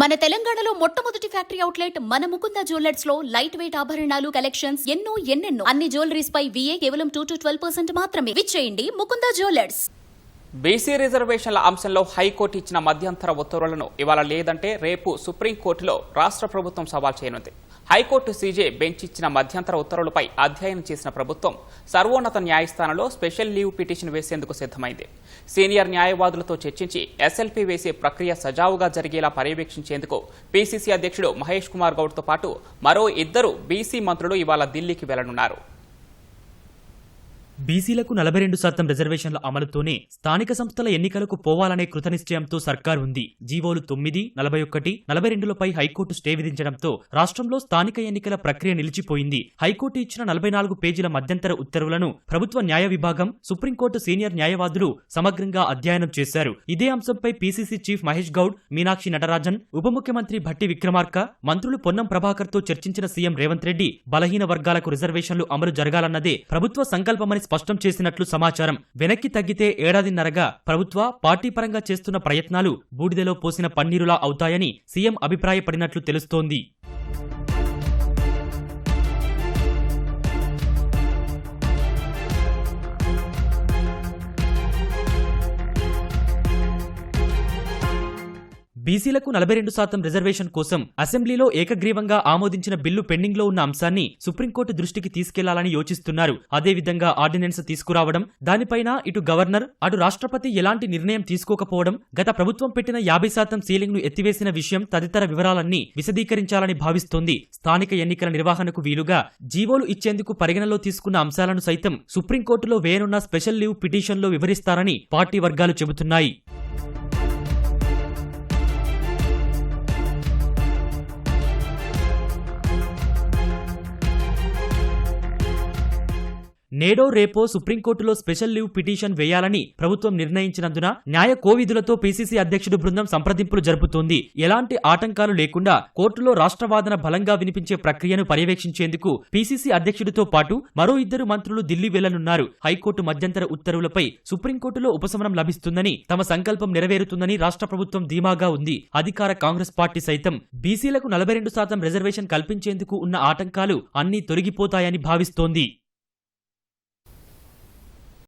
మన తెలంగాణలో మొట్టమొదటి ఫ్యాక్టరీ అవుట్లెట్ మన ముకుంద జ్యువెలర్స్లో లైట్ వెయిట్ ఆభరణాలు కలెక్షన్స్ ఎన్నో ఎన్నెన్నో. అన్ని జ్యువెలరీస్ పై విఏ కేవలం టూ టు ట్వెల్వ్ పర్సెంట్ మాత్రమే. విచ్చేయండి ముకుంద జ్యువెలర్స్. బీసీ రిజర్వేషన్ల అంశంలో హైకోర్టు ఇచ్చిన మధ్యంతర ఉత్తర్వులను ఇవాళ లేదంటే రేపు సుప్రీంకోర్టులో రాష్ట్ర ప్రభుత్వం సవాల్ చేయనుంది. హైకోర్టు సీజే బెంచ్ ఇచ్చిన మధ్యంతర ఉత్తర్వులపై అధ్యయనం చేసిన ప్రభుత్వం సర్వోన్నత న్యాయస్థానంలో స్పెషల్ లీవ్ పిటిషన్ వేసేందుకు సిద్ధమైంది. సీనియర్ న్యాయవాదులతో చర్చించి ఎస్ఎల్పీ వేసే ప్రక్రియ సజావుగా జరిగేలా పర్యవేక్షించేందుకు పీసీసీ అధ్యక్షుడు మహేష్ కుమార్ గౌడ్తో పాటు మరో ఇద్దరు బీసీ మంత్రులు ఇవాళ ఢిల్లీకి వెళ్ళనున్నారు. బీసీలకు నలభై రెండు శాతం రిజర్వేషన్ల అమలుతోనే స్థానిక సంస్థల ఎన్నికలకు పోవాలనే కృతనిశ్చయంతో సర్కార్ ఉంది. జీవోలు తొమ్మిది నలభై ఒకటి నలభై రెండులపై హైకోర్టు స్టే విధించడంతో రాష్ట్రంలో స్థానిక ఎన్నికల ప్రక్రియ నిలిచిపోయింది. హైకోర్టు ఇచ్చిన నలభై నాలుగు పేజీల మధ్యంతర ఉత్తర్వులను ప్రభుత్వ న్యాయ విభాగం సుప్రీంకోర్టు సీనియర్ న్యాయవాదులు సమగ్రంగా అధ్యయనం చేశారు. ఇదే అంశంపై పీసీసీ చీఫ్ మహేష్ గౌడ్ మీనాక్షి నటరాజన్ ఉప ముఖ్యమంత్రి భట్టి విక్రమార్క మంత్రులు పొన్నం ప్రభాకర్తో చర్చించిన సీఎం రేవంత్ రెడ్డి బలహీన వర్గాలకు రిజర్వేషన్లు అమలు జరగాలన్నదే ప్రభుత్వ సంకల్పమని స్పష్టం చేసినట్లు సమాచారం. వెనక్కి తగ్గితే ఏడాదిన్నరగా ప్రభుత్వ పార్టీ పరంగా చేస్తున్న ప్రయత్నాలు బూడిదలో పోసిన పన్నీరులా అవుతాయని సీఎం అభిప్రాయపడినట్లు తెలుస్తోంది. బీసీలకు నలభై రెండు శాతం రిజర్వేషన్ కోసం అసెంబ్లీలో ఏకగ్రీవంగా ఆమోదించిన బిల్లు పెండింగ్లో ఉన్న అంశాన్ని సుప్రీంకోర్టు దృష్టికి తీసుకెళ్ళాలని యోచిస్తున్నారు. అదేవిధంగా ఆర్డినెన్స్ తీసుకురావడం దానిపైన ఇటు గవర్నర్ అటు రాష్ట్రపతి ఎలాంటి నిర్ణయం తీసుకోకపోవడం గత ప్రభుత్వం పెట్టిన యాభై శాతం సీలింగ్ను ఎత్తివేసిన విషయం తదితర వివరాలన్నీ విశదీకరించాలని భావిస్తోంది. స్థానిక ఎన్నికల నిర్వహణకు వీలుగా జీవోలు ఇచ్చేందుకు పరిగణలో తీసుకున్న అంశాలను సైతం సుప్రీంకోర్టులో వేయనున్న స్పెషల్ లీవ్ పిటిషన్లో వివరిస్తారని పార్టీ వర్గాలు చెబుతున్నాయి. నేడో రేపో సుప్రీంకోర్టులో స్పెషల్ లీవ్ పిటిషన్ వేయాలని ప్రభుత్వం నిర్ణయించినందున న్యాయ కోవిధులతో పీసీసీ అధ్యక్షుడు బృందం సంప్రదింపులు జరుపుతోంది. ఎలాంటి ఆటంకాలు లేకుండా కోర్టులో రాష్ట్రవాదన బలంగా వినిపించే ప్రక్రియను పర్యవేక్షించేందుకు పీసీసీ అధ్యక్షుడితో పాటు మరో ఇద్దరు మంత్రులు ఢిల్లీ వెళ్ళనున్నారు. హైకోర్టు మధ్యంతర ఉత్తర్వులపై సుప్రీంకోర్టులో ఉపశమనం లభిస్తుందని తమ సంకల్పం నెరవేరుతుందని రాష్ట్ర ప్రభుత్వం ధీమాగా ఉంది. అధికార కాంగ్రెస్ పార్టీ సైతం బీసీలకు నలభై రెండు శాతం రిజర్వేషన్ కల్పించేందుకు ఉన్న ఆటంకాలు అన్నీ తొలగిపోతాయని భావిస్తోంది.